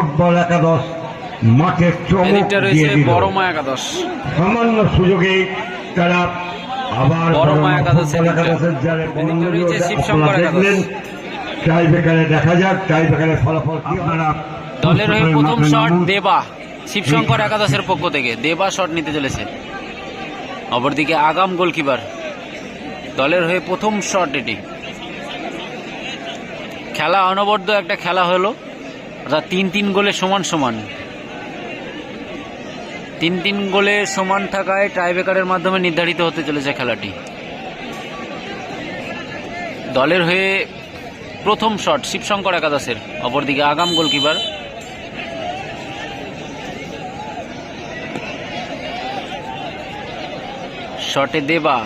Football একাদশ মাঠে চমক দিয়ে দিল। বড় মা একাদশ। সামান্য সুযোগে তারা আবার বড় মা একাদশের যারা। দেখলেন টাই বেকারে দেখা যাক টাই ফলাফল আপনারা দলের হয়ে প্রথম শট দেবা শিবশঙ্কর একাদশের পক্ষ থেকে। দেবা শট নিতে চলেছে। অপরদিকে আগাম গোলকিপার। দলের হয়ে প্রথম শট এটি। খেলা অনবদ্য একটা খেলা হলো। অর্থাৎ তিন তিন গোলে সমান সমান। তিন তিন গোলে সমান থাকায় টাইব্রেকারের মাধ্যমে নির্ধারিত হতে চলেছে খেলাটি। দলের হয়ে প্রথম শট শিবশঙ্কর একাদশের। অপরদিকে আগাম গোলকিপার শটে দেবা,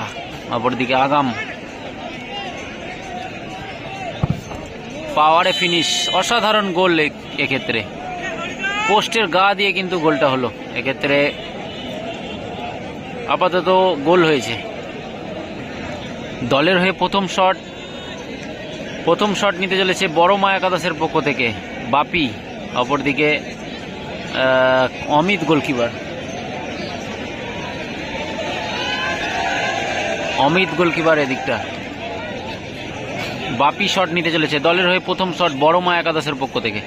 অপরদিকে আগাম। পাওয়ারে ফিনিশ অসাধারণ গোল এক্ষেত্রে। পোস্টের গা দিয়ে কিন্তু গোলটা হলো। এক্ষেত্রে আপাতত গোল হয়েছে। দলের হয়ে প্রথম শট প্রথম শট নিতে চলেছে বড় মা একাদশের পক্ষ থেকে। বাপি, অপরদিকে অমিত গোলকিপার অমিত গোলকিপার এদিকটা। বাপি শট নিতে চলেছে। দলের হয়ে প্রথম শট বড় মা একাদশের পক্ষ থেকে।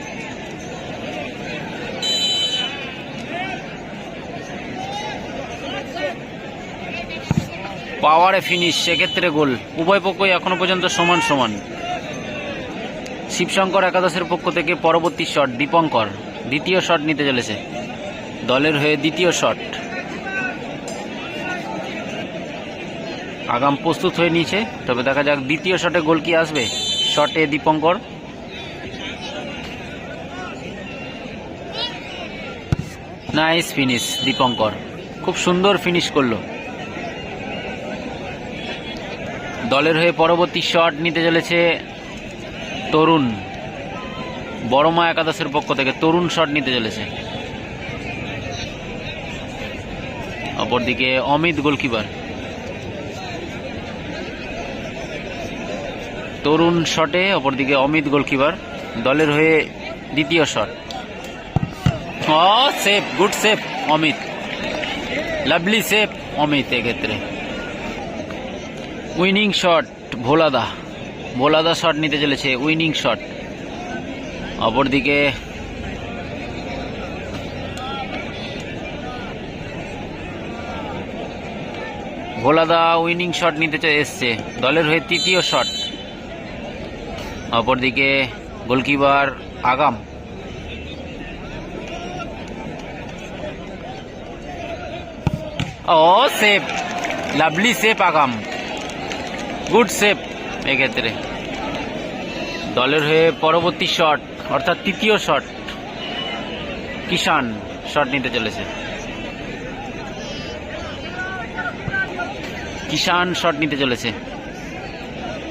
পাওয়ারে ফিনিশ সেক্ষেত্রে গোল। উভয় পক্ষই এখনও পর্যন্ত সমান সমান। শিবশঙ্কর একাদশের পক্ষ থেকে পরবর্তী শট দীপঙ্কর। দ্বিতীয় শট নিতে চলেছে। দলের হয়ে দ্বিতীয় শট আগাম প্রস্তুত হয়ে নিয়েছে। তবে দেখা যাক দ্বিতীয় শটে গোল কি আসবে। শটে দীপঙ্কর। Nice finish Dipankar. খুব সুন্দর ফিনিশ করল। দলের হয়ে পরবর্তী শট নিতে চলেছে তরুণ। বড় মা একাদশের পক্ষ থেকে তরুণ শট নিতে চলেছে। অপরদিকে অমিত গোলকিপার। তরুণ শটে অপরদিকে অমিত গোলকিপার, দলের হয়ে দ্বিতীয় শট। ও, save, good save, Amit. Lovely save, Amit এক্ষেত্রে। উইনিং শট, ভোলাদা। ভোলাদা শট নিতে চলেছে, উইনিং শট। অপরদিকে ভোলাদা উইনিং শট নিতে এসছে। দলের হয়ে তৃতীয় শট। অপরদিকে গোলকিপার আগাম। ও, save. Lovely save Agam. Good save এক্ষেত্রে। দলের হয়ে পরবর্তী শট, অর্থাৎ তৃতীয় শট কিষান শট নিতে চলেছে। কিষান শট নিতে চলেছে।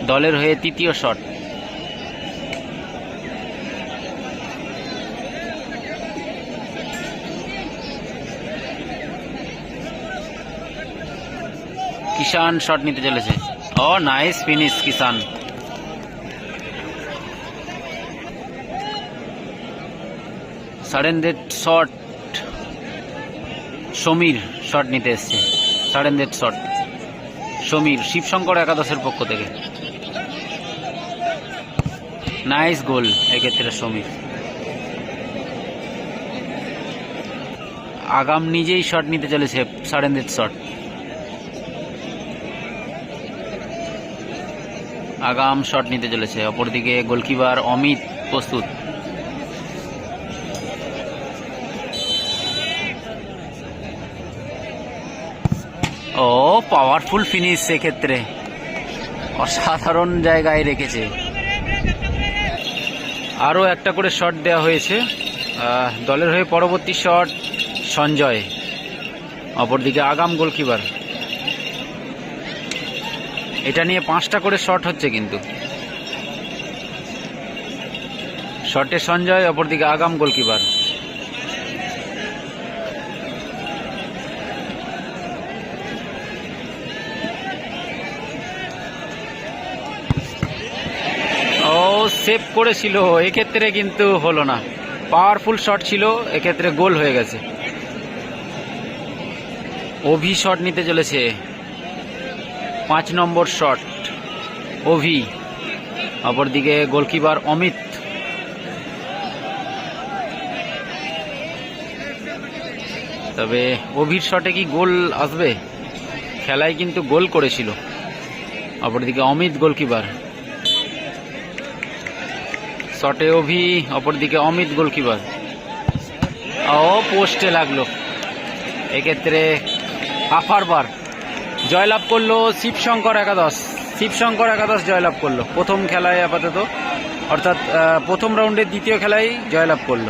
দলের হয়ে তৃতীয় শট। কিষান শট নিতে চলেছে। ও nice finish Kishan sudden shot Samir shot নিতে এসছে। সাডেন শট সমীর, শিবশঙ্কর একাদশের পক্ষ থেকে। নাইস গোল এক্ষেত্রে সমীর। আগাম নিজেই শট নিতে চলেছে সাডেন শট আগাম শট নিতে চলেছে। অপরদিকে গোলকিপার অমিত প্রস্তুত। ও পাওয়ারফুল ফিনিশ সেক্ষেত্রে। অসাধারণ জায়গায় রেখেছে। আরও একটা করে শট দেওয়া হয়েছে। দলের হয়ে পরবর্তী শট সঞ্জয়। অপরদিকে আগাম গোলকিপার। এটা নিয়ে পাঁচটা করে শট হচ্ছে কিন্তু। শটে সঞ্জয়, অপরদিকে আগাম গোলকিপার ও সেভ করেছিল, এক্ষেত্রে কিন্তু হলো না। পাওয়ারফুল শট ছিল, এক্ষেত্রে গোল হয়ে গেছে। ওভি শট নিতে চলেছে। পাঁচ নম্বর শট ওভি অপরদিকে গোলকিপার অমিত। তবে ওভির শটে কি গোল আসবে? খেলায় কিন্তু গোল করেছিল। অপরদিকে অমিত গোলকিপার। শটে অভি, অপরদিকে অমিত গোলকিপার। ও, পোস্টে লাগল। এক্ষেত্রে আফারবার। জয়লাভ করল শিবশঙ্কর একাদশ। শিবশঙ্কর একাদশ জয়লাভ করল। প্রথম খেলায় আপাতত। অর্থাৎ প্রথম রাউন্ডের দ্বিতীয় খেলায় জয়লাভ করল।